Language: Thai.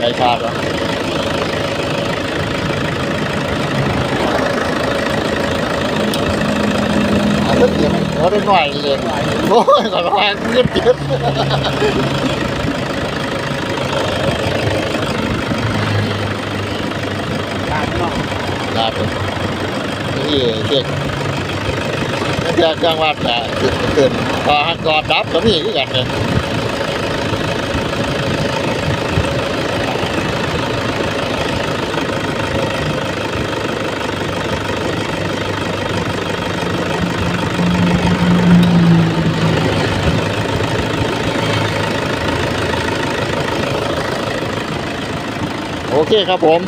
ไรชาติวะเอาเก็บเอาได้หน่อยเลยโอ้ยก่อนว่าเงียบเก็บตามน้องลาไปนี่เช็คเช็คเครื่องวัดจะเกินพอหักกอดดับก็มีคือกันเลย โอเคครับผม